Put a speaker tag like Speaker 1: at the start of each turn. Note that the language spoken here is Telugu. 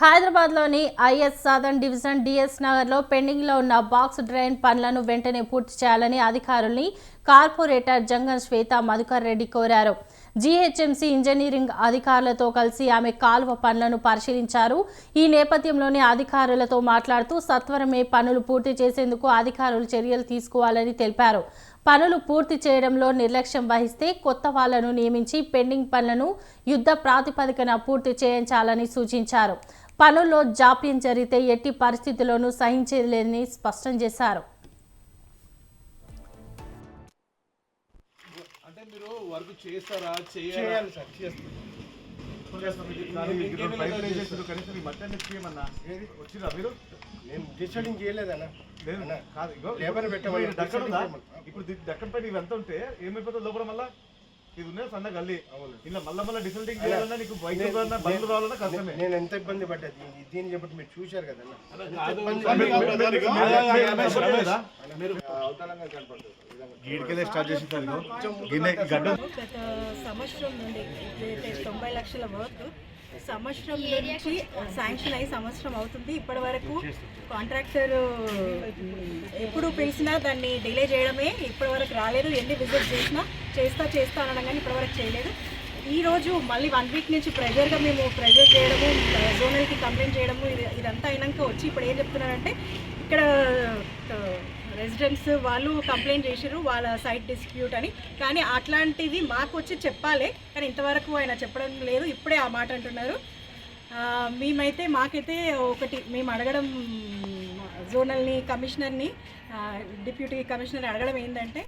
Speaker 1: హైదరాబాద్లోని ఐఎస్ సదర్న్ డివిజన్ డిఎస్ నగర్లో పెండింగ్లో ఉన్న బాక్స్ డ్రైన్ పనులను వెంటనే పూర్తి చేయాలని అధికారుల్ని కార్పొరేటర్ జంగం శ్వేత మధుకర్ రెడ్డి కోరారు. జీహెచ్ఎంసీ ఇంజనీరింగ్ అధికారులతో కలిసి ఆమె కాలువ పనులను పరిశీలించారు. ఈ నేపథ్యంలోనే అధికారులతో మాట్లాడుతూ సత్వరమే పనులు పూర్తి చేసేందుకు అధికారులు చర్యలు తీసుకోవాలని తెలిపారు. పనులు పూర్తి చేయడంలో నిర్లక్ష్యం వహిస్తే కొత్త వాళ్ళను నియమించి పెండింగ్ పనులను యుద్ధ ప్రాతిపదికన పూర్తి చేయించాలని సూచించారు. పనుల్లో జాప్యం జరిగితే ఎట్టి పరిస్థితుల్లోనూ సహించలేదని స్పష్టం చేశారు.
Speaker 2: అంటే మీరు వర్క్ చేస్తారా చేయాలి
Speaker 3: సార్ డిసైడింగ్ చేయలేదన్నా.
Speaker 4: కాదు
Speaker 3: లేబర్
Speaker 4: ఇప్పుడు దక్కన్ పైన ఇవి ఎంత ఉంటే ఏమైపోతుంది లోపల మళ్ళా? ఇది ఉన్నది సన్న గల్లి.
Speaker 3: అవును.
Speaker 4: ఇలా మళ్ళా మళ్ళీ డిసల్టింగ్. చేయాలన్నా నీకు బైక్
Speaker 3: నేను-
Speaker 4: రావాలన్నా బండ్లు రావాలన్నా కష్టమే.
Speaker 3: నేను- ఎంత ఇబ్బంది పడ్డా దీన్ని చెప్పి మీరు చూశారు కదా.
Speaker 4: గడ్డ.
Speaker 5: సంవత్సరం నుండి తొంభై లక్షల వర్క్ సంవత్సరం నుంచి శాంక్షన్ అయ్యి సంవత్సరం అవుతుంది. ఇప్పటి వరకు కాంట్రాక్టర్ ఎప్పుడు పిలిచినా దాన్ని డిలే చేయడమే. ఇప్పటి వరకు రాలేదు. ఎన్ని విజిట్ చేసినా చేస్తా చేస్తా అనడం కానీ ఇప్పటి వరకు చేయలేదు. ఈ రోజు మళ్ళీ వన్ వీక్ నుంచి ప్రెజర్గా మేము ప్రెజర్ చేయడము జోనల్కి కంప్లైంట్ చేయడము ఇది ఇదంతా అయినాక వచ్చి ఇప్పుడు ఏం చెప్తున్నారంటే ఇక్కడ రెసిడెంట్స్ వాళ్ళు కంప్లైంట్ చేశారు వాళ్ళ సైట్ డిస్ప్యూట్ అని. కానీ అట్లాంటిది మాకు వచ్చి చెప్పాలి కానీ ఇంతవరకు ఆయన చెప్పడం లేదు ఇప్పుడే ఆ మాట అంటున్నారు. మేమైతే మాకైతే ఒకటి మేము అడగడం జోనల్ని కమిషనర్ని డిప్యూటీ కమిషనర్ అడగడం ఏంటంటే